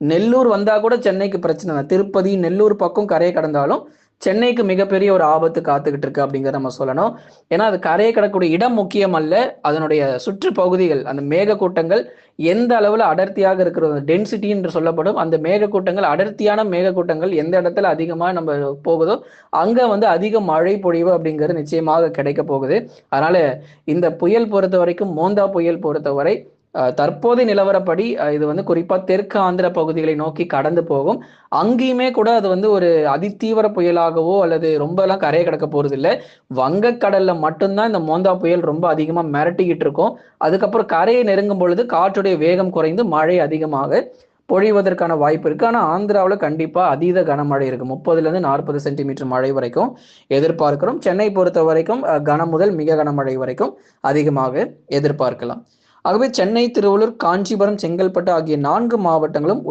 நெல்லூர் வந்தா கூட சென்னைக்கு பிரச்சனை இல்லை. திருப்பதி நெல்லூர் பக்கம் கரையை கடந்தாலும் சென்னைக்கு மிகப்பெரிய ஒரு ஆபத்து காத்துக்கிட்டு இருக்கு அப்படிங்கிறத நம்ம சொல்லணும். ஏன்னா அது கரையை கடக்கூடிய இடம் முக்கியம் அல்ல. அதனுடைய சுற்று பகுதிகள் அந்த மேகக்கூட்டங்கள் எந்த அளவுல அடர்த்தியாக இருக்கிறது டென்சிட்டி என்று சொல்லப்படும் அந்த மேகக்கூட்டங்கள் அடர்த்தியான மேகக்கூட்டங்கள் எந்த இடத்துல அதிகமா நம்ம போகுதோ அங்க வந்து அதிக மழை பொழிவு அப்படிங்கிறது நிச்சயமாக கிடைக்க போகுது. அதனால இந்த புயல் பொறுத்த வரைக்கும் மோந்தா புயல் பொறுத்தவரை தற்போதைய நிலவரப்படி இது வந்து குறிப்பா தெற்கு ஆந்திர பகுதிகளை நோக்கி கடந்து போகும். அங்கேயுமே கூட அது வந்து ஒரு அதிதீவிர புயலாகவோ அல்லது ரொம்ப எல்லாம் கரையை கடக்க போறது இல்லை வங்கக்கடல்ல மட்டும்தான் இந்த மோந்தா புயல் ரொம்ப அதிகமா மிரட்டிக்கிட்டு இருக்கும். அதுக்கப்புறம் கரையை நெருங்கும் பொழுது காற்றுடைய வேகம் குறைந்து மழை அதிகமாக பொழிவதற்கான வாய்ப்பு இருக்கு. ஆனா ஆந்திராவில் கண்டிப்பா அதீத கனமழை இருக்கு. முப்பதுல இருந்து நாற்பது சென்டிமீட்டர் மழை வரைக்கும் எதிர்பார்க்கிறோம். சென்னை பொறுத்த வரைக்கும் கனம் முதல் மிக கனமழை வரைக்கும் அதிகமாக எதிர்பார்க்கலாம். ஆகவே சென்னை திருவள்ளூர் காஞ்சிபுரம் செங்கல்பட்டு ஆகிய நான்கு மாவட்டங்களும்